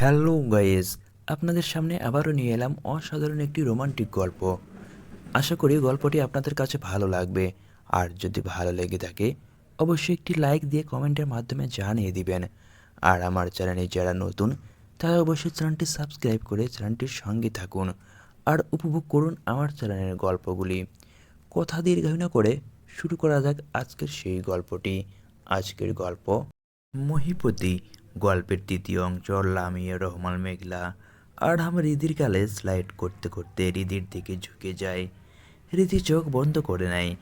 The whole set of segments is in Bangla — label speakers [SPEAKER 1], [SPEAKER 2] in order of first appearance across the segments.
[SPEAKER 1] হ্যালো গাইজ আপনাদের সামনে আবারও নিয়ে এলাম অসাধারণ একটি রোমান্টিক গল্প। আশা করি গল্পটি আপনাদের কাছে ভালো লাগবে। আর যদি ভালো লেগে থাকে, অবশ্যই একটি লাইক দিয়ে কমেন্টের মাধ্যমে জানিয়ে দিবেন। আর আমার চ্যানেলে যারা নতুন, তারা অবশ্যই চ্যানেলটি সাবস্ক্রাইব করে চ্যানেলটির সঙ্গে থাকুন। আর উপভোগ করুন আমার চ্যানেলের গল্পগুলি। কথা দীর্ঘায়ু না করে শুরু করা যাক আজকের সেই গল্পটি। আজকের গল্প, মহিপতি গল্পের তৃতীয় অংশ লামিয়া রহমান মেঘলা। আর আমার রিদির কালে স্লাইড করতে করতে রিদির দিকে ঝুঁকে যায়। রীতি চোখ বন্ধ করে নেয়।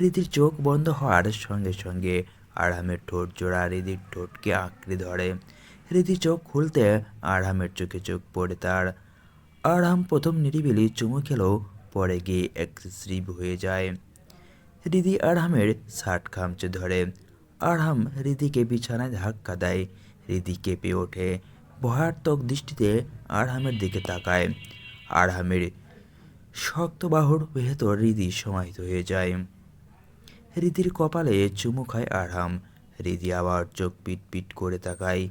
[SPEAKER 1] রীতির চোখ বন্ধ হওয়ার সঙ্গে সঙ্গে আরামের ঠোঁট জোড়া রিদির ঠোঁটকে আঁকড়ে ধরে। রীতি চোখ খুলতে আরামের চোখে চোখ পড়ে তার। আরাম প্রথম নিরিবিলি চুমু খেলেও পরে গিয়ে এক্সেসিভ হয়ে যায়। রিদি আরহামের শার্ট খামচে ধরে। আরহাম রিদিকে বিছানায় ধাক্কা দেয়। রিদি কেঁপে ওঠে। ভয়াত্মক দৃষ্টিতে আরহামের দিকে তাকায়। আরহামের শক্ত বাহুর ভেতর রিদি সমাহিত হয়ে যায়। রিদির কপালে চুমু খায় আরহাম। রিদি আবার চোখ পিট পিট করে তাকায়।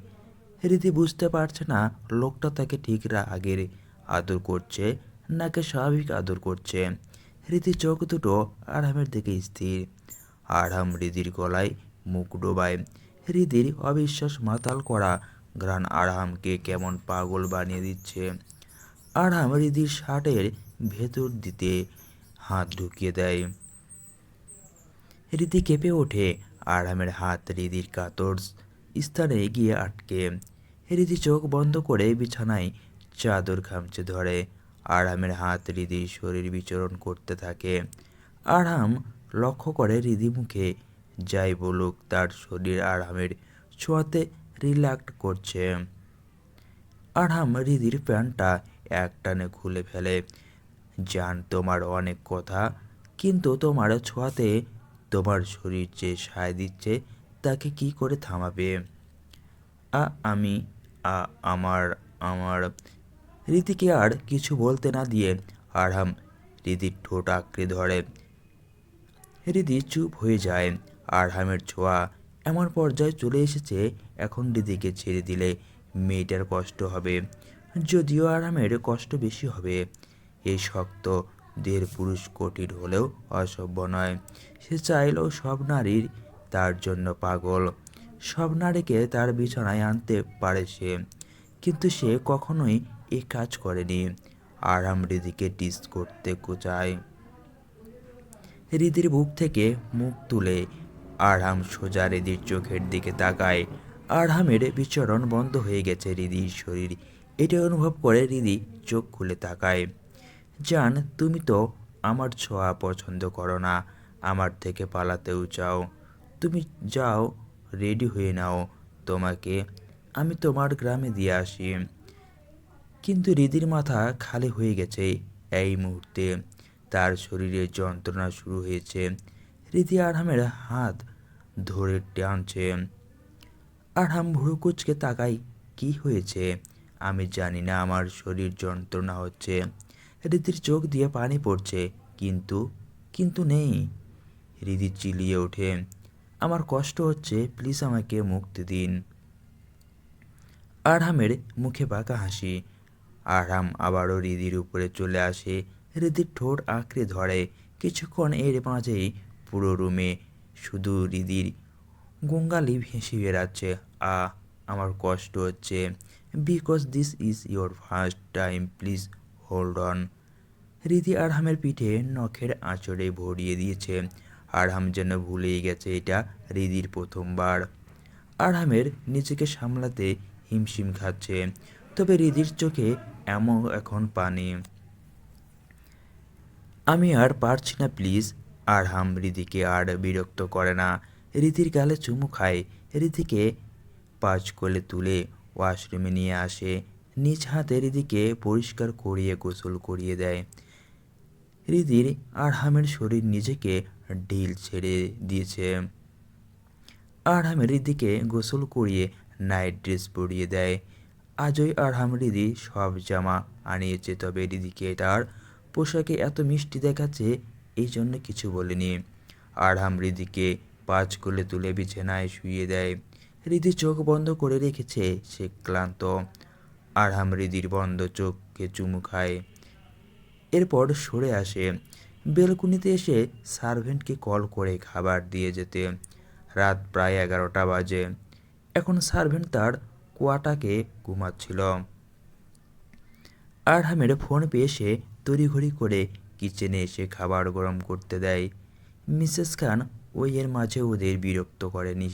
[SPEAKER 1] রিদি বুঝতে পারছে না, লোকটা তাকে ঠিক আগের আদর করছে, নাকে স্বাভাবিক আদর করছে। রীতি চোখ দুটো আরহামের দিকে স্থির। আরহাম হৃদির গলায় মুখ ডোবায়। হৃদির অবিশ্বাস মাতাল করা গ্রান আরামকে কেমন পাগল বানিয়ে দিচ্ছে। আরাম হৃদির শার্টের ভেতর দিতে হাত ঢুকিয়ে দেয়। রীতি কেঁপে ওঠে। আরামের হাত হৃদির কাতর স্থানে গিয়ে আটকে। রীতি চোখ বন্ধ করে বিছানায় চাদর খামচে ধরে। আরামের হাত হৃদির শরীর বিচরণ করতে থাকে। আরাম লক্ষ্য করে হৃদি মুখে যাই বলুক, তার শরীর আরামের ছোঁয়াতে রিল্যাক্ট করছে। আরাম রিদির প্যান্টটা একটানে খুলে ফেলে। জান তোমার অনেক কথা, কিন্তু তোমার ছোঁয়াতে তোমার শরীর যে সায় দিচ্ছে, তাকে কি করে থামাবে? আ, আমি, আ, আমার আমার। রীতিকে আর কিছু বলতে না দিয়ে আরহাম রীতির ঠোঁট আঁকড়ে ধরে। রীতি চুপ হয়ে যায়। আরহামের ছোঁয়া এমন পর্যায়ে চলে এসেছে, এখন দিদিকে ছেড়ে দিলে মেয়েটার কষ্ট হবে, যদিও আরামের কষ্ট বেশি হবে। এই শক্ত দেহের পুরুষ কঠিন হলেও অসভ্য নয়। সে চাইলেও সব নারীর তার জন্য পাগল। সব নারীকে তার বিছানায় আনতে পারে সে, কিন্তু সে কখনোই এ কাজ করেনি। আরাম হৃদিকে টিস করতে চায় হৃদির বুক থেকে মুখ তুলে আরহাম সোজা হৃদির চোখের দিকে তাকায়। আরহামের বিচরণ বন্ধ হয়ে গেছে রিদির শরীর। এটা অনুভব করে রিদি চোখ খুলে তাকায়। জান, তুমি তো আমার ছোঁয়া পছন্দ করো না, আমার থেকে পালাতেও চাও। তুমি যাও, রেডি হয়ে নাও তোমাকে, আমি তোমার গ্রামে দিয়ে আসি। কিন্তু রিদির মাথা খালি হয়ে গেছে এই মুহূর্তে। তার শরীরে যন্ত্রণা শুরু হয়েছে। রীতি আরহামের হাত ধরে টানছে আরহাম ভুরু কুচকে তাকাই, কি হয়েছে? আমি জানি না, আমার শরীর যন্ত্রণা হচ্ছে। রীতির চোখ দিয়ে পানি পড়ছে, কিন্তু কিন্তু নেই। হৃদি চিলিয়ে ওঠে, আমার কষ্ট হচ্ছে, প্লিজ আমাকে মুক্তি দিন। আরহামের মুখে বাঁকা হাসি। আরাম আবারও হৃদির উপরে চলে আসে। হৃদির ঠোঁট আঁকড়ে ধরে। কিছুক্ষণ এর মাঝেই পুরো রুমে শুধু হৃদির গঙ্গালি ভেসে বেড়াচ্ছে। আ, আমার কষ্ট হচ্ছে। Because this is your first time please hold on Hridi আরহামের পিঠে নখের আঁচড়ে ভরিয়ে দিয়েছে। আরহাম যেন ভুলেই গেছে এটা হৃদির প্রথমবার। আরহামের নিজেকে সামলাতে হিমশিম খাচ্ছে। তবে হৃদির চোখে এমন এখন পানি। আমি আর পারছি না প্লিজ আরহাম হৃদিকে আর বিরক্ত করে না। রীতির গালে চুমু খায়। রীতিকে পাঁচ কোলে তুলে ওয়াশরুমে নিয়ে আসে। নিজ হাতে রীতিকে পরিষ্কার করিয়ে গোসল করিয়ে দেয়। হৃদির আরহামের শরীর নিজেকে ঢিল ছেড়ে দিয়েছে। আরহামের হৃদিকে গোসল করিয়ে নাইট ড্রেস পরিয়ে দেয়। আজই আরহাম হৃদি সব জামা আনিয়েছে, তবে হৃদিকে তার পোশাকে এত মিষ্টি দেখাচ্ছে এই জন্য কিছু বলেনি। আরহাম হৃদিকে পাঁচ কোলে তুলে বিছানায় শুয়ে দেয়। হৃদি চোখ বন্ধ করে রেখেছে, সে ক্লান্ত। আরহাম হৃদির বন্ধ চোখকে চুমু খায়। এরপর সরে আসে। বেলকুনিতে এসে সার্ভেন্টকে কল করে খাবার দিয়ে যেতে। রাত প্রায় এগারোটা বাজে। এখন সার্ভেন্ট তার কোয়াটাকে ঘুমাচ্ছিল। আরহামের ফোন পেয়ে সে তড়িঘড়ি করে কিচেনে এসে খাবার গরম করতে দেয়। মিসেস খান ওই এর মাঝে ওদের বিরক্ত করেনি।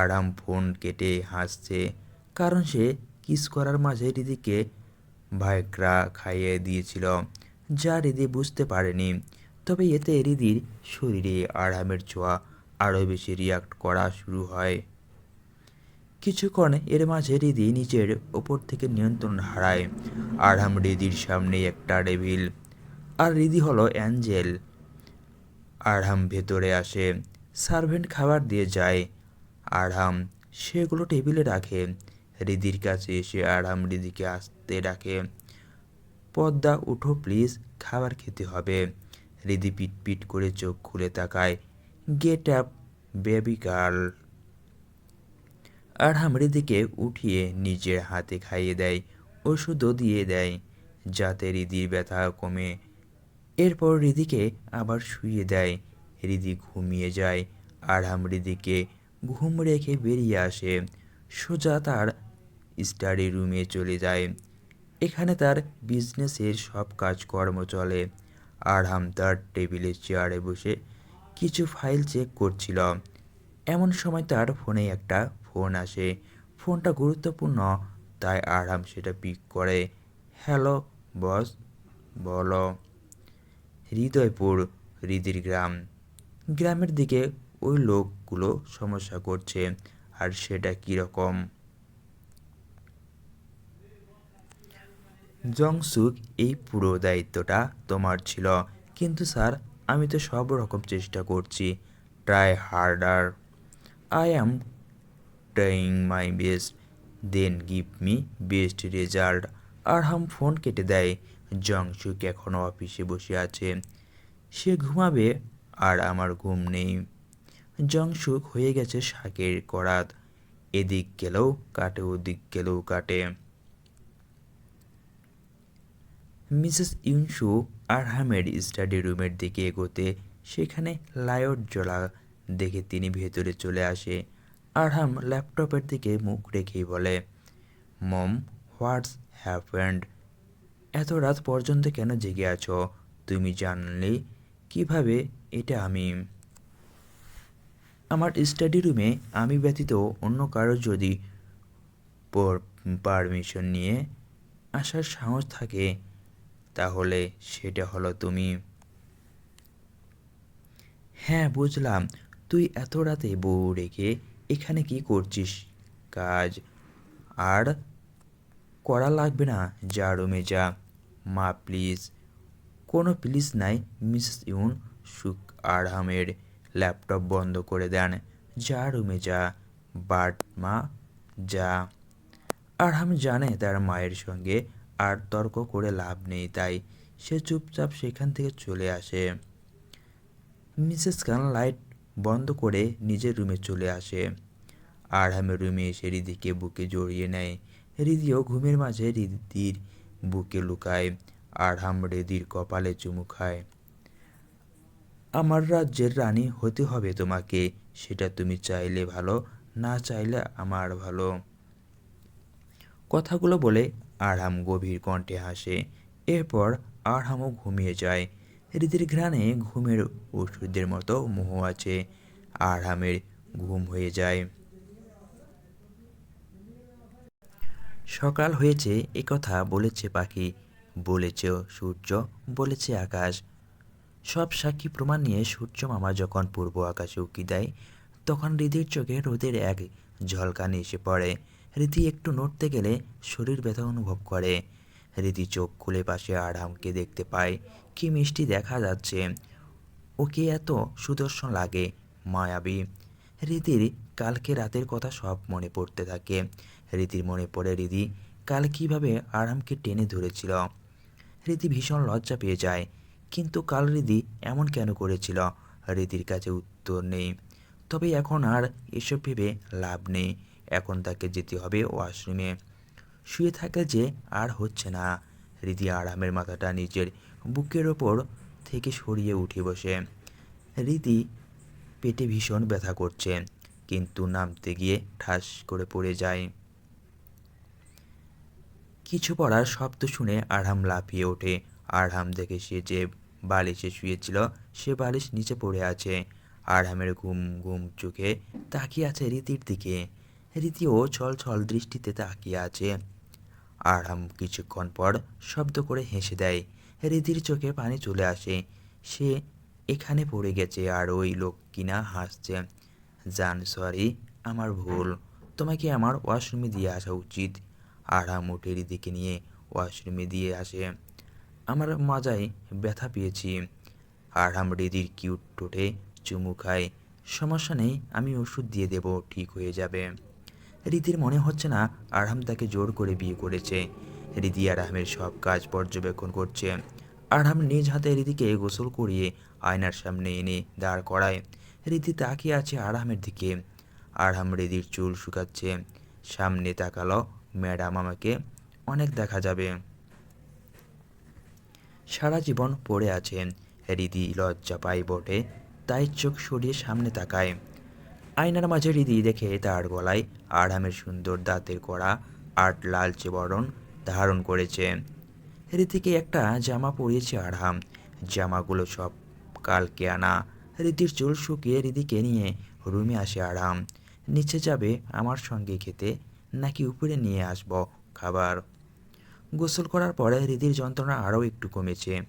[SPEAKER 1] আরাম ফোন কেটে হাসছে, কারণ সে কিস করার মাঝে রিদিকে ভাইকরা খাইয়ে দিয়েছিল, যা রিদি বুঝতে পারেনি। তবে এতে রিদির শরীরে আরামের ছোঁয়া আরও বেশি রিয়াক্ট করা শুরু হয়। কিছুক্ষণ এর মাঝে রিদি নিজের ওপর থেকে নিয়ন্ত্রণ হারায়। আরহাম রিদির সামনে একটা ডেভিল আর রিদি হলো অ্যাঞ্জেল। আরহাম ভেতরে আসে, সার্ভেন্ট খাবার দিয়ে যায়। আরহাম সেগুলো টেবিলে রাখে। রিদির কাছে এসে আরহাম রিদিকে আসতে ডাকে, পদ্মা, উঠো প্লিজ খাবার খেতে হবে। রিদি পিট পিট করে চোখ খুলে তাকায় get up baby girl Arham রিদিকে উঠিয়ে নিজের হাতে খাইয়ে দেয়, ওষুধও দিয়ে দেয়, যাতে রিদির ব্যথা কমে। এরপর রিদিকে আবার শুয়ে দেয়। রিদি ঘুমিয়ে যায়। আরহাম রিদিকে ঘুম রেখে বেরিয়ে আসে। সোজা তার স্টাডি রুমে চলে যায়। এখানে তার বিজনেসের সব কাজকর্ম চলে। আরহাম তার টেবিলের চেয়ারে বসে কিছু ফাইল চেক করছিল। এমন সময় তার ফোনে একটা ফোন আসে। ফোনটা গুরুত্বপূর্ণ, তাই আরহাম সেটা পিক করে। হ্যালো, বস, বলো। হৃদয়পুর, হৃদির গ্রাম। গ্রামের দিকে ওই লোকগুলো সমস্যা করছে, আর সেটা কীরকম জংসুক, এই পুরো দায়িত্বটা তোমার ছিল। কিন্তু স্যার, আমি তো সব রকম চেষ্টা করছি। Try harder I am trying my best then give me best result আর হাম ফোন কেটে দেয়। জংসুক এখনও অফিসে বসে আছে। সে ঘুমাবে আর আমার ঘুম নেই। জংসুক হয়ে গেছে শাকের করাত এদিক গেলেও কাটে, ওদিক গেলেও কাটে। মিসেস ইউনসু আরহামের স্টাডি রুমের দিকে এগোতে সেখানে লায়ট জ্বলা দেখে তিনি ভেতরে চলে আসে। আরহাম ল্যাপটপের দিকে মুখ রেখেই বলে, মম, হোয়াটস হ্যাপেন্ড? এত রাত পর্যন্ত কেন জেগে আছো? তুমি জানলে কীভাবে এটা আমি। আমার স্টাডি রুমে আমি ব্যতীত অন্য কারও যদি পারমিশন নিয়ে আসার সাহস থাকে, তাহলে সেটা হলো তুমি। হ্যাঁ বুঝলাম। তুই এত রাতে বউ রেখে এখানে কি করছিস? কাজ। আর করা লাগবে না। যা রুমে যা। মা, প্লিজ। কোনো প্লিজ নাই, মিসেস ইউন, সুখ আরহামের ল্যাপটপ বন্ধ করে দেন। যা রুমে যা। বাট, মা, যা। আরহাম জানে তার মায়ের সঙ্গে আর তর্ক করে লাভ নেই, তাই সে চুপচাপ সেখান থেকে চলে আসে। মিসেস খান লাইট বন্ধ করে নিজের রুমে চলে আসে। আরহামের রুমে এসে বুকে জড়িয়ে নেয়। রিদিও ঘুমের মাঝে রিদির বুকে লুকায় আরহাম রিদির কপালে চুমু খায়। আমার রাজ্যের রানী হতে হবে তোমাকে, সেটা তুমি চাইলে ভালো, না চাইলে আমার ভালো। কথাগুলো বলে আরহাম গভীর কণ্ঠে হাসে। এরপর আরহামও ঘুমিয়ে যায়। হৃদির ঘ্রাণে ঘুমের ওষুধের মতো মোহ আছে। আরহামের ঘুম হয়ে যায়। সকাল হয়েছে, এ কথা বলেছে পাখি। বলেছে সূর্য, বলেছে আকাশ। সব সাক্ষী প্রমাণ নিয়ে সূর্য মামা যখন পূর্ব আকাশে উকি দেয়, তখন হৃদির চোখে রোদের এক ঝলকানি এসে পড়ে। রীতি একটু নড়তে গেলে শরীর ব্যথা অনুভব করে। রীতি চোখ খুলে পাশে আরামকে দেখতে পায়। কি মিষ্টি দেখা যাচ্ছে। ওকে এত সুদর্শন লাগে, মায়াবী। রীতির কালকে রাতের কথা সব মনে পড়তে থাকে। রীতির মনে পড়ে রীতি। কাল কীভাবে আরামকে টেনে ধরেছিল? রীতি ভীষণ লজ্জা পেয়ে যায়। কিন্তু কাল রীতি এমন কেন করেছিল? রীতির কাছে উত্তর নেই। তবে এখন আর এসব ভেবে লাভ নেই। এখন তাকে যেতে হবে ওয়াশরুমে। শুয়ে থাকা যে আর হচ্ছে না। রীতি আরামের মাথাটা নিজের বুকের ওপর থেকে সরিয়ে উঠে বসে। রীতি পেটে ভীষণ ব্যথা করছে। কিন্তু নামতে গিয়ে ঠাস করে পড়ে যায়। কিছু পড়ার শব্দ শুনে আরহাম লাফিয়ে ওঠে। আরহাম দেখে সে যে বালিশে শুয়েছিল, সে বালিশ নিচে পড়ে আছে। আরহামের ঘুম ঘুম চোখে তাকিয়ে আছে রীতির দিকে। রীতিও ছল ছল দৃষ্টিতে তাকিয়ে আছে। আরহাম কিছুক্ষণ পর শব্দ করে হেসে দেয়। রীতির চোখে পানি চলে আসে। সে এখানে পড়ে গেছে আর ওই লোক কিনা হাসছে। জান, সরি, আমার ভুল। তোমাকে আমার ওয়াশরুমে দিয়ে আসা উচিত। আরাম উঠে দিকে নিয়ে ওয়াশরুমে দিয়ে আসে। আমার মজায় ব্যথা পেয়েছি। আরাম রিদির কিউট ঠোঁটে চুমু খায়। সমস্যা নেই, আমি ওষুধ দিয়ে দেব, ঠিক হয়ে যাবে। রীতির মনে হচ্ছে না আরহাম তাকে জোর করে বিয়ে করেছে। রিদি আরহামের সব কাজ পর্যবেক্ষণ করছে। আরহাম নিজ হাতে রিদিকে গোসল করিয়ে আয়নার সামনে এনে দাঁড় করায়। রীতি তাকিয়ে আছে আরহামের দিকে। আরহাম রিদির চুল শুকাচ্ছে। সামনে তাকালো ম্যাডাম আমাকে অনেক দেখা যাবে। সারা জীবন পড়ে আছেন রিদি লজ্জা পাই বটে, তাই চোখ সরিয়ে সামনে তাকায়। আয়নার মাঝে রিদি দেখে তার গলায় আরামের সুন্দর দাঁতের করা আট লালচে বরণ ধারণ করেছে। রীতিকে একটা জামা পরিয়েছে আরহাম জামাগুলো সব কালকে আনা। রীতির চুল শুকিয়ে রীতিকে নিয়ে রুমে আসে আরাম, নিচে যাবে আমার সঙ্গে খেতে নাকি উপরে নিয়ে আসব খাবার? গোসল করার পরে রিদির যন্ত্রণা আরও একটু কমেছে।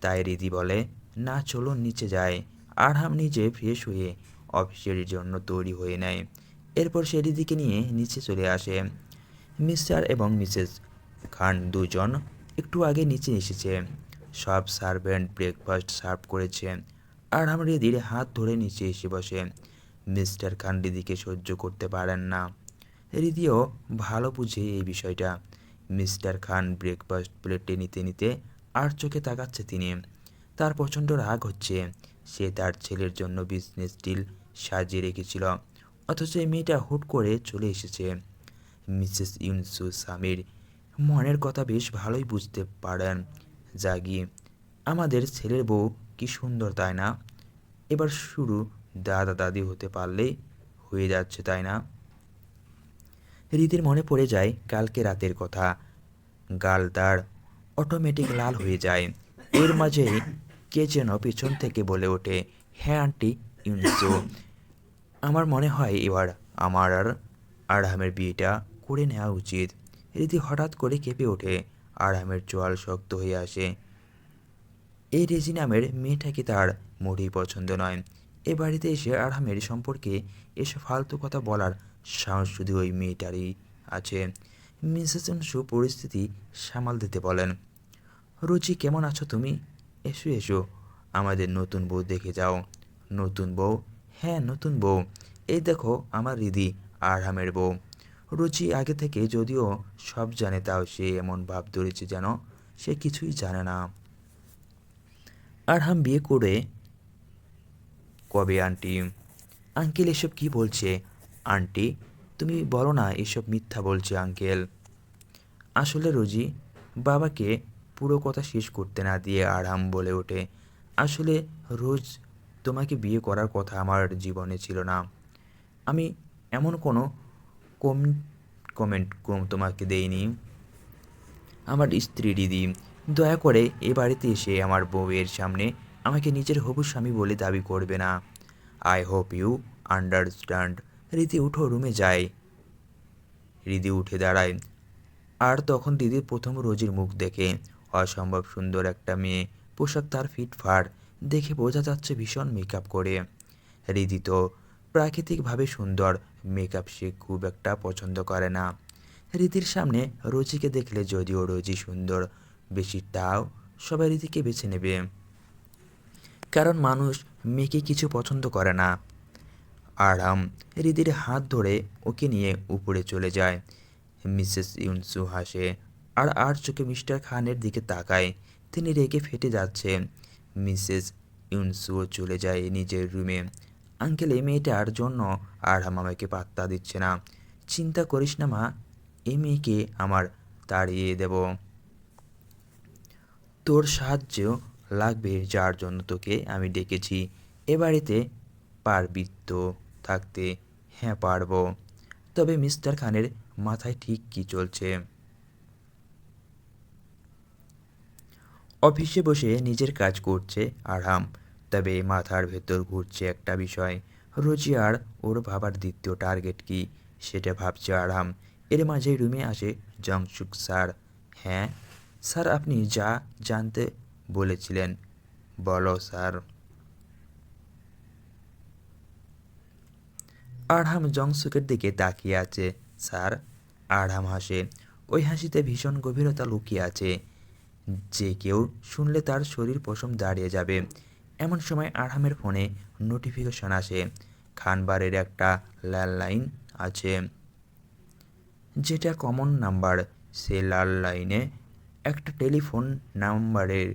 [SPEAKER 1] তাই রিদি বলে, না চলুন নিচে যায় আরহাম নিজে ফ্রেশ হয়ে অফিসের জন্য তৈরি হয়ে নেয়। এরপর সে রিদিকে নিয়ে নিচে চলে আসে। মিস্টার এবং মিসেস খান দুজন একটু আগে নিচে এসেছে। সব সার্ভেন্ট ব্রেকফাস্ট সার্ভ করেছে। আর আরহাম রিদির হাত ধরে নিচে এসে বসে। মিস্টার খান রিদিকে সহ্য করতে পারেন না। রিদিও ভালো বুঝে এই বিষয়টা। মিস্টার খান ব্রেকফাস্ট প্লেটে নিতে নিতে আর চোখে তাকাচ্ছে তিনি। তার প্রচণ্ড রাগ হচ্ছে। সে তার ছেলের জন্য বিজনেস ডিল সাজিয়ে রেখেছিল, অথচ এই মেয়েটা হুট করে চলে এসেছে। মিসেস ইউনসু স্বামীর মনের কথা বেশ ভালোই বুঝতে পারেন। জাগি, আমাদের ছেলের বউ কি সুন্দর, তাই না? এবার শুরু দাদা দাদি হতে পারলেই হয়ে যাচ্ছে, তাই না? রীতির মনে পড়ে যায় কালকে রাতের কথা। গাল তার অটোমেটিক লাল হয়ে যায়। এর মাঝে কে যেন পিছন থেকে বলে ওঠে হ্যাঁ আন্টি, ইউনসু। আমার মনে হয় এবার আমার আর আরহামের বিয়েটা করে নেওয়া উচিত। রীতি হঠাৎ করে কেঁপে ওঠে, আরহামের চোয়াল শক্ত হয়ে আসে। এই রেজি নামের মেয়েটাকে তার মোটেই পছন্দ নয়। এ বাড়িতে এসে আরহামের সম্পর্কে এসব ফালতু কথা বলার সাহস শুধু ওই মেয়েটারই আছে, মিসেস অংশু পরিস্থিতি সামাল দিতে বলেন। রুচি, কেমন আছো তুমি? এসো এসো। আমাদের নতুন বউ দেখে যাও। নতুন বউ? হ্যাঁ নতুন বউ। এই দেখো আমার রিদি, আরহামের বউ। রুচি আগে থেকে যদিও সব জানে, তাও সে এমন ভাব ধরেছে যেন সে কিছুই জানে না। আরহাম বিয়ে করে কবে, আন্টি? আঙ্কেল এসব কি বলছে? আন্টি, তুমি বলো না এসব মিথ্যা বলছে আঙ্কেল। আসলে রোজি, বাবাকে পুরো কথা শেষ করতে না দিয়ে আরাম বলে ওঠে। আসলে রোজ তোমাকে বিয়ে করার কথা আমার জীবনে ছিল না। আমি এমন কোনো কম কমেন্ট কম তোমাকে দেইনি। আমার স্ত্রী দিদি, দয়া করে এ বাড়িতে এসে আমার বউয়ের সামনে আমাকে নিজের হবু স্বামী বলে দাবি করবে না। I hope you understand Riti উঠো রুমে যায় রিদি উঠে দাঁড়ায়। আর তখন দিদির প্রথম রোজির মুখ দেখে, অসম্ভব সুন্দর একটা মেয়ে, পোশাক তার ফিটফাট, দেখে বোঝা যাচ্ছে ভীষণ মেকআপ করে। রিদি তো প্রাকৃতিকভাবে সুন্দর মেকআপ সে খুব একটা পছন্দ করে না। রীতির সামনে রোজিকে দেখলে যদিও রোজি সুন্দর, বেশি তাও সবাই রীতিকে বেছে নেবে। কারণ মানুষ মেয়েকে কিছু পছন্দ করে না। আরাম রিদির হাত ধরে ওকে নিয়ে উপরে চলে যায়। মিসেস ইউনসু হাসে আর আর চোখে মিস্টার খানের দিকে তাকায়। তিনি রেগে ফেটে যাচ্ছে মিসেস ইউনসুও চলে যায় নিজের রুমে। আঙ্কেল, এই মেয়েটার জন্য আরহাম আমাকে পাত্তা দিচ্ছে না। চিন্তা করিস না, মা, এই মেয়েকে আমার তাড়িয়ে দেব। তোর সাহায্য লাগবে যার জন্য তোকে আমি ডেকেছি। এ বাড়িতে পারবি তো। থাকতে হ্যাঁ পারব। তবে মিস্টার খানের মাথায় ঠিক কি চলছে? অফিসে বসে নিজের কাজ করছে আরাম, তবে মাথার ভেতর ঘুরছে একটা বিষয়। রোজি আর ওর ভাবার দ্বিতীয় টার্গেট কি? সেটা ভাবছে আরাম। এর মাঝে রুমে আসে জংসুক স্যার। হ্যাঁ স্যার আপনি যা জানতে বলেছিলেন। বলো স্যার। আরহাম জংসুকের দিকে তাকিয়ে আছে, স্যার। আরহাম হাসে, ওই হাসিতে ভীষণ গভীরতা লুকিয়ে আছে। যে কেউ শুনলে তার শরীর পশম দাঁড়িয়ে যাবে। এমন সময় আরহামের ফোনে নোটিফিকেশন আসে। খানবারের একটা ল্যান্ডলাইন আছে। যেটা কমন নাম্বার সে লাল লাইনে একটা টেলিফোন নাম্বারের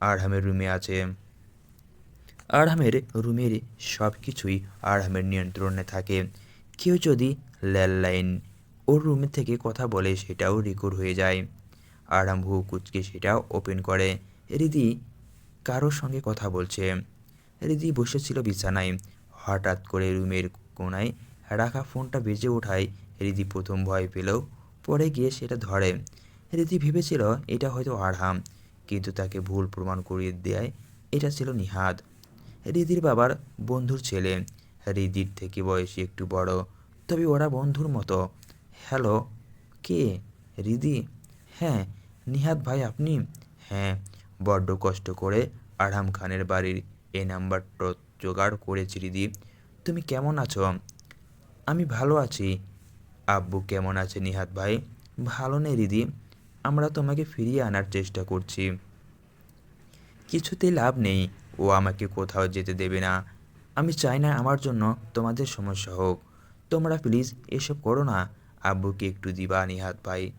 [SPEAKER 1] আরহামের রুমে আছে। আরহামের রুমের সব কিছুই আরহামের নিয়ন্ত্রণে থাকে। কেউ যদি ল্যান্ডলাইন ওর রুম থেকে কথা বলে সেটাও রেকর্ড হয়ে যায়। আরহাম ভু কুচকে সেটা ওপেন করে। রিদি কারোর সঙ্গে কথা বলছে। রিদি বসেছিল বিছানায়। হঠাৎ করে রুমের কোনায় রাখা ফোনটা বেজে ওঠায়। রিদি প্রথম ভয় পেলেও পরে গিয়ে সেটা ধরে। রিদি ভেবেছিল এটা হয়তো আরহাম কিন্তু তাকে ভুল প্রমাণ করিয়ে দেয় এটা ছিল নিহাদ। রিদির বাবার বন্ধুর ছেলে। রিদির থেকে বয়সে একটু বড়, তবে ওরা বন্ধুর মতো। হ্যালো, কে? রিদি? হ্যাঁ নিহাত ভাই আপনি? হ্যাঁ বড্ড কষ্ট করে আরহাম খানের বাড়ির এই নাম্বারটা জোগাড় করেছি রিদি। তুমি কেমন আছো? আমি ভালো আছি। আব্বু কেমন আছে নিহাত ভাই? ভালো নেই রিদি। আমরা তোমাকে ফিরিয়ে আনার চেষ্টা করছি। কিছুতেই লাভ নেই। ও আমাকে কোথাও যেতে দেবে না। আমি চাই না আমার জন্য তোমাদের সমস্যা হোক। তোমরা প্লিজ এসব করো না। আব্বুকে একটু দিবা, নিহাত ভাই।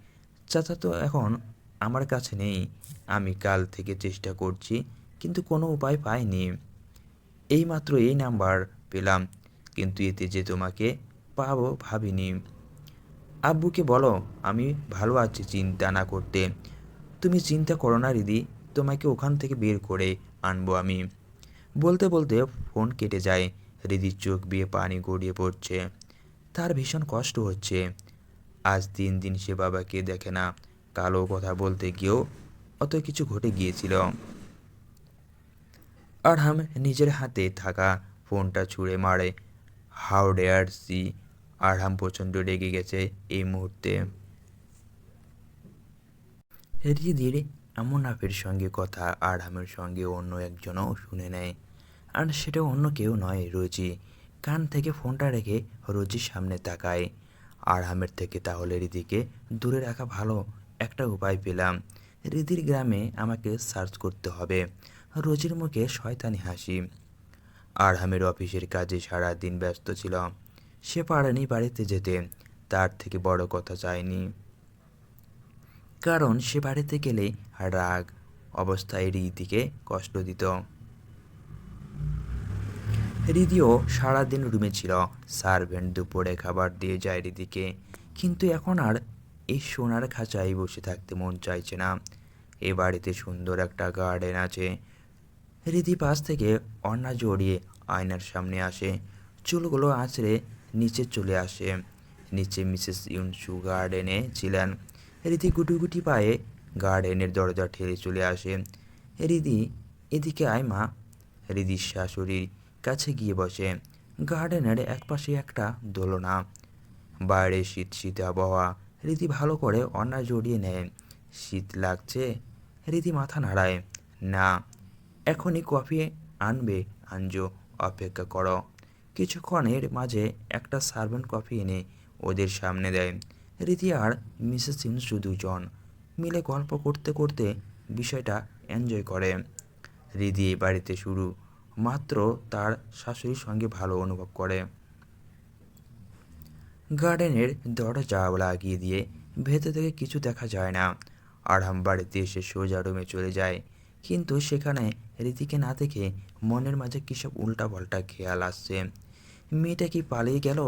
[SPEAKER 1] চাচা তো এখন আমার কাছে নেই। আমি কাল থেকে চেষ্টা করছি, কিন্তু কোনো উপায় পাইনি। এইমাত্র এই নাম্বার পেলাম, কিন্তু এতে যে তোমাকে পাবো ভাবিনি। আব্বুকে বলো, আমি ভালো আছি চিন্তা না করতে। তুমি চিন্তা করো না দিদি তোমাকে ওখান থেকে বের করে আনব আমি। বলতে বলতে ফোন কেটে যায়। রিদির চোখ বিয়ে পানি গড়িয়ে পড়ছে। তার ভীষণ কষ্ট হচ্ছে। আজ তিন দিন সে বাবাকে দেখে না। কালো কথা বলতে গিয়েও অত কিছু ঘটে গিয়েছিল। আরহাম নিজের হাতে থাকা ফোনটা ছুঁড়ে মারে। হাউ ডেয়ার সি, আরহাম প্রচণ্ড রেগে গেছে এই মুহূর্তে। রিদির এমন আফের সঙ্গে কথা আরহামের সঙ্গে অন্য একজনও শুনে নেয়। আর সেটা অন্য কেউ নয়, রোজি। কান থেকে ফোনটা রেখে রোজির সামনে তাকায়। আরহামের থেকে তাহলে রিদিকে দূরে রাখা ভালো একটা উপায় পেলাম। রিদির গ্রামে আমাকে সার্চ করতে হবে। রোজির মুখে শয়তানি হাসি। আরহামের অফিসের কাজে সারা দিন ব্যস্ত ছিল। সে পারেনি বাড়িতে যেতে। তার থেকে বড় কথা চায়নি। কারণ সে বাড়িতে গেলে রাগ অবস্থায় রিদিকে কষ্ট দিত। রিদিও সারাদিন রুমে ছিল। সার্ভেন্ট দুপুরে খাবার দিয়ে যায় রিদিকে কিন্তু এখন আর এই সোনার খাঁচায় বসে থাকতে মন চাইছে না। এ বাড়িতে সুন্দর একটা গার্ডেন আছে। রিদি পাশ থেকে অন্না জড়িয়ে আয়নার সামনে আসে। চুলগুলো আঁচড়ে নিচে চলে আসে। নিচে মিসেস ইউনসু গার্ডেনে ছিলেন। রিদি গুটি পায়ে গার্ডেনের দরজা ঠেলে চলে আসে। রিদি এদিকে আয় মা রিদির শাশুড়ির কাছে গিয়ে বসে। গার্ডেনের একপাশে একটা দোলনা। বাইরে শীত শীত আবহাওয়া। রীতি ভালো করে অন্না জড়িয়ে নেয়। শীত লাগছে রীতি মাথা নাড়ায়। না, এখনই কফি আনবে, আঞ্জো, অপেক্ষা করো। কিছুক্ষণের মাঝে একটা সার্ভেন্ট কফি এনে ওদের সামনে দেয়। রীতি আর মিসেস ইনসু দুজন মিলে গল্প করতে করতে বিষয়টা এনজয় করে। রিদি এই বাড়িতে শুরু, মাত্র তার শাশুড়ির সঙ্গে ভালো অনুভব করে। গার্ডেনের দরজা লাগিয়ে দিয়ে ভেতর থেকে কিছু দেখা যায় না। আরাম বাড়িতে এসে সোজা রুমে চলে যায়, কিন্তু সেখানে রীতিকে না দেখে মনের মাঝে কিসব উল্টা পাল্টা খেয়াল আসছে। মেয়েটা কি পালিয়ে গেল?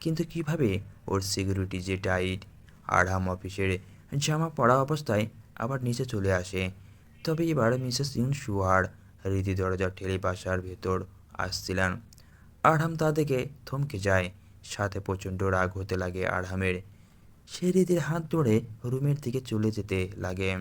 [SPEAKER 1] কিন্তু কীভাবে ওর সিকিউরিটি যে টাইট আরহাম অফিসের জামা পড়া অবস্থায় আবার নিচে চলে আসে। তবে এবার মিসেস ইউন সুয়ার রীতি দরজা ঠেলে বাসার ভেতর আসছিলেন। আরহাম তা দেখে থমকে যায়। সাথে প্রচণ্ড রাগ হতে লাগে আরহামের সে রীতির হাত ধরে রুমের দিকে চলে যেতে লাগে।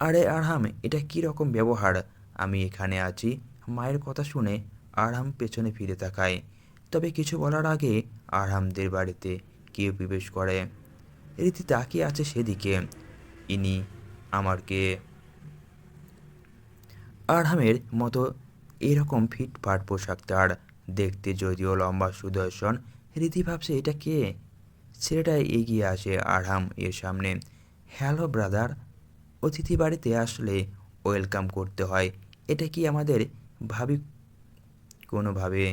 [SPEAKER 1] আরে আরহাম এটা কি রকম ব্যবহার? আমি এখানে আছি। মায়ের কথা শুনে আরহাম পেছনে ফিরে তাকায়। তবে কিছু বলার আগে আরহামদের বাড়িতে কেউ প্রবেশ করে। রীতি তাকিয়ে আছে সেদিকে। ইনি আমার কে আরহামের মতো এরকম ফিটফাট পোশাক তার দেখতে যদিও লম্বা সুদর্শন, রীতি ভাবছে এটা কে? ছেলেটা এগিয়ে আসে আরহাম এর সামনে। হ্যালো ব্রাদার, অতিথি বাড়িতে আসলে ওয়েলকাম করতে হয়, এটা কি আমাদের ভাবি কোনোভাবে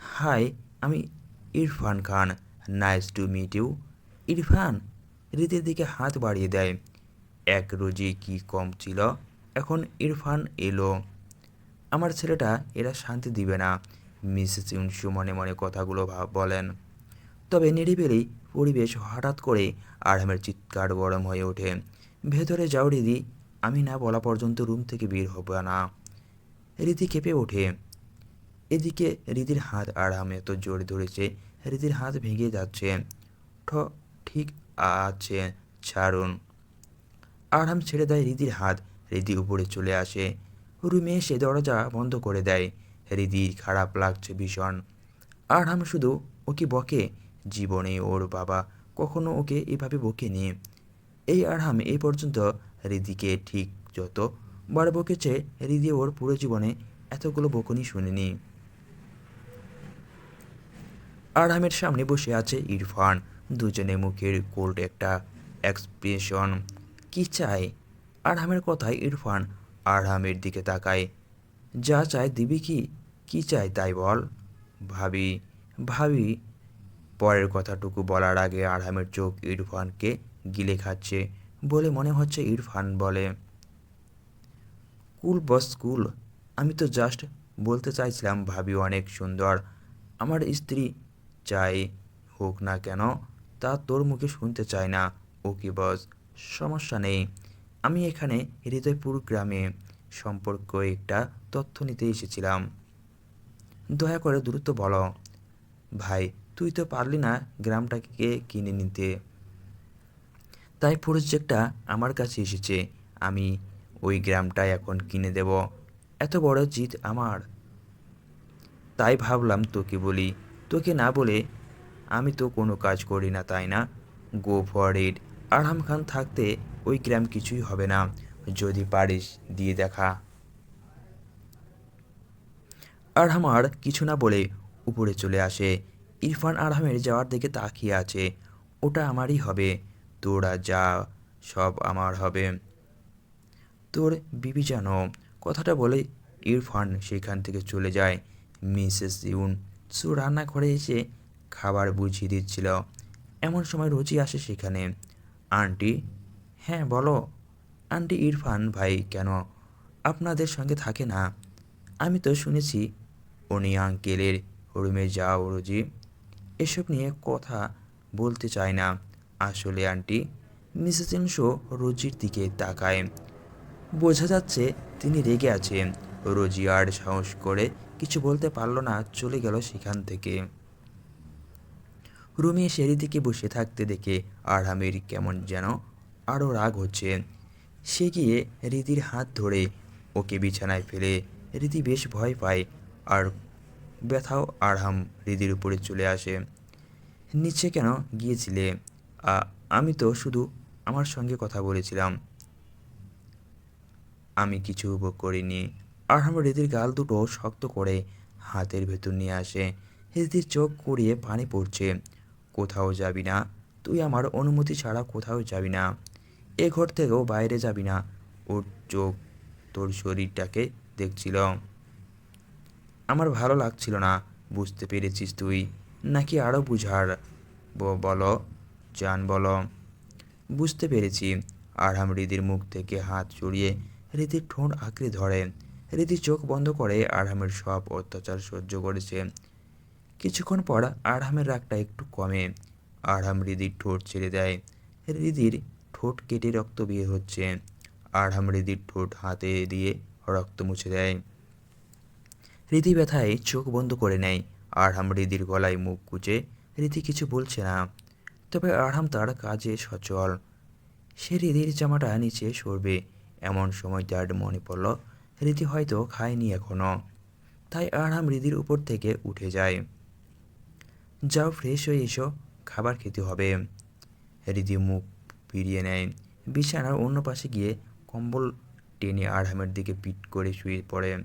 [SPEAKER 1] হাই আমি Irfan Khan. Nice to meet you Irfan, রীতির দিকে হাত বাড়িয়ে দেয়। এক রোজি কি কম ছিল? এখন ইরফান এলো। আমার ছেলেটা এরা শান্তি দিবে না। মিসেস ইউনসু মনে মনে কথাগুলো বলেন। তবে নিরিবিলি পরিবেশ হঠাৎ করে আরামের চিৎকার গরম হয়ে ওঠে। ভেতরে যাও রিদি আমি না বলা পর্যন্ত রুম থেকে বের হব না। রীতি কেঁপে ওঠে। এদিকে রীতির হাত আরাম এত জোরে ধরেছে রীতির হাত ভেঙে যাচ্ছে। ঠ, ঠিক আছে, ছাড়ুন। আরাম ছেড়ে দেয় রীতির হাত রীতি উপরে চলে আসে। রুমে এসে দরজা বন্ধ করে দেয়। রীতি খারাপ লাগছে ভীষণ। আরাম শুধু ওকে বকে, জীবনে ওর বাবা কখনো ওকে এভাবে বকেনি। এই আরহাম এই পর্যন্ত রিদিকে ঠিক যত বার বকেছে রিদি ওর পুরো জীবনে এতগুলো বকুনি শুনেনি। আরহামের সামনে বসে আছে ইরফান। দুজনে মুখের কোল্ড একটা এক্সপ্রেশন কি চায়? আরহামের কথায় ইরফান আরহামের দিকে তাকায়। যা চায় দিবি কি? কি চাই তাই বল। ভাবি ভাবি। পরের কথাটুকু বলার আগে আরহামের চোখ ইরফানকে গিলে খাচ্ছে বলে মনে হচ্ছে ইরফান বলে কুল বস কুল আমি তো জাস্ট বলতে চাইছিলাম ভাবি অনেক সুন্দর। আমার স্ত্রী চাই হোক না কেন, তা তোর মুখে শুনতে চায় না। ও কি বস? সমস্যা নেই। আমি এখানে হৃদয়পুর গ্রামে সম্পর্ক একটা তথ্য নিতে এসেছিলাম। দয়া করে দ্রুত বলো। ভাই, তুই তো পারলি না গ্রামটাকে কিনে নিতে। তাই প্রজেক্টটা আমার কাছে এসেছে। আমি ওই গ্রামটা এখন কিনে দেব। এত বড় জিত আমার। তাই ভাবলাম তোকে বলি তোকে না বলে আমি তো কোনো কাজ করি না, তাই না? গো ফর ইট আরহাম খান থাকতে ওই গ্রাম কিছুই হবে না, যদি পারিস দিয়ে দেখা। আরহাম আর কিছু না বলে উপরে চলে আসে। ইরফান আরহামের যাওয়ার দিকে তাকিয়ে আছে। ওটা আমারই হবে, তোরা যা, সব আমার হবে। তোর বিবি জানো, কথাটা বলে ইরফান সেখান থেকে চলে যায়। মিসেস ইউন সু রান্নাঘরে এসে খাবার বুঝিয়ে দিচ্ছিল। এমন সময় রোজি আসে সেখানে। আন্টি? হ্যাঁ বলো। আন্টি ইরফান ভাই, কেন? আপনাদের সঙ্গে থাকে না? আমি তো শুনেছি। উনি আঙ্কেলের রুমে যাও রোজি। এসব নিয়ে কথা বলতে চায় না। আসলে আন্টি? মিসেস ইনশো রোজির দিকে তাকায়। বোঝা যাচ্ছে তিনি রেগে আছেন। রোজি আর সাহস করে কিছু বলতে পারল না, চলে গেল সেখান থেকে। রুমে এসে দিকে বসে থাকতে দেখে আরহামের কেমন যেন আরও রাগ হচ্ছে। সে গিয়ে রীতির হাত ধরে ওকে বিছানায় ফেলে রীতি বেশ ভয় পায় আর ব্যথাও আরহাম হৃদির উপরে চলে আসে। নিচে কেন গিয়েছিলে? আমি তো শুধু আমার সঙ্গে কথা বলেছিলাম। আমি কিছু উপভোগ করিনি। আরহাম হৃদির গাল দুটো শক্ত করে হাতের ভেতর নিয়ে আসে। হৃদির চোখ করিয়ে পানি পড়ছে। কোথাও যাবি না। তুই আমার অনুমতি ছাড়া কোথাও যাবি না। এ ঘর থেকেও বাইরে যাবি না। ওর চোখ তোর শরীরটাকে দেখছিল। আমার ভালো লাগছিল না। বুঝতে পেরেছিস তুই। নাকি আরও বুঝার? বলো। জান, বলো। বুঝতে পেরেছি। আরহাম হৃদির মুখ থেকে হাত সরিয়ে হৃদির ঠোঁট আঁকড়ে ধরে। হৃদি চোখ বন্ধ করে আরহামের সব অত্যাচার সহ্য করেছে। কিছুক্ষণ পর আরহামের রাগটা একটু কমে। আরহাম হৃদির ঠোঁট ছেড়ে দেয়। হৃদির ঠোঁট কেটে রক্ত বিয়ে হচ্ছে। আরহাম হৃদির ঠোঁট হাতে দিয়ে রক্ত মুছে দেয়। রীতি ব্যথায় চোখ বন্ধ করে নেয়। আরহাম রীতির গলায় মুখ গুজে রীতি কিছু বলছে না। তবে আরহাম তার কাজে সচল। সে রীতির জামাটা নিচে সরবে। এমন সময় তার মনে পড়ল রীতি হয়তো খায়নি এখনও তাই আরহাম রীতির উপর থেকে উঠে যায়। যাও ফ্রেশ হয়ে এসো, খাবার খেতে হবে। রীতি মুখ ফিরিয়ে নেয়। বিছানার অন্য পাশে গিয়ে কম্বল টেনে আরহামের দিকে পিট করে শুয়ে পড়ে।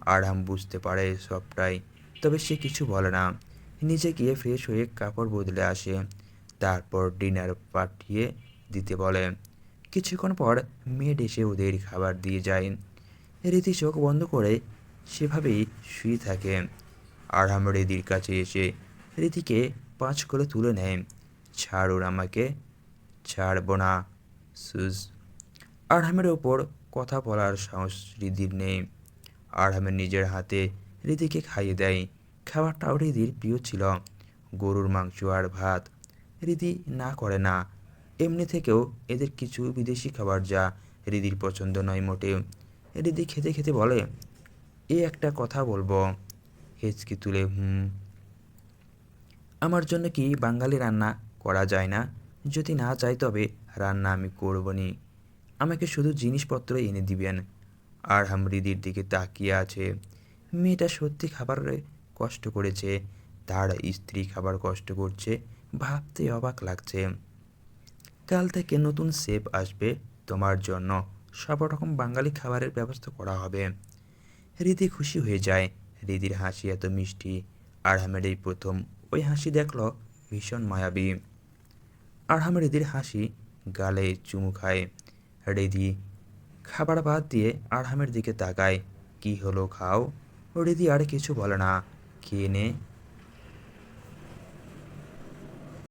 [SPEAKER 1] আরহাম বুঝতে পারে সবটাই, তবে সে কিছু বলে না। নিজে গিয়ে ফ্রেশ হয়ে কাপড় বদলে আসে। তারপর ডিনার পাঠিয়ে দিতে বলে। কিছুক্ষণ পর মেড এসে ওদের খাবার দিয়ে যায়। রীতি চোখ বন্ধ করে সেভাবেই শুয়ে থাকে। আরহাম রেদির কাছে এসে রীতিকে পাঁচ করে তুলে নেয়। ছাড় ওর আমাকে, ছাড়ব না, সুজ। আরহামের ওপর কথা বলার সাহস রিদির নেই। আরহামের নিজের হাতে রিদিকে খাইয়ে দেয়। খাবারটাও রিদির প্রিয় ছিল। গরুর মাংস আর ভাত রিদি না করে না। এমনি থেকেও এদের কিছু বিদেশি খাবার যা রিদির পছন্দ নয় মোটেও। রিদি খেতে খেতে বলে, এ একটা কথা বলব, হেঁচকি তুলে, হুম। আমার জন্য কি বাঙালি রান্না করা যায় না? যদি না চাই তবে রান্না আমি করব করবনি। আমাকে শুধু জিনিসপত্র এনে দিবেন। আর হামরিদির দিকে তাকিয়ে আছে। মেয়েটা সত্যি খাবারে কষ্ট করেছে, তার স্ত্রী খাবার কষ্ট করছে, ভাবতে অবাক লাগছে। কাল থেকে নতুন শেপ আসবে তোমার জন্য। সব রকম বাঙালি খাবারের ব্যবস্থা করা হবে। রীতি খুশি হয়ে যায়। রীতির হাসি এত মিষ্টি। আরহামের এই প্রথম। ওই হাসি দেখল ভীষণ মায়াবী। আরহাম রিদির হাসি গালে চুমু খায়। রিদি খাবার বাদ দিয়ে আরহামের দিকে তাকায়। কি হলো খাও? রিদি আর কিছু বলে না। খেয়ে নে।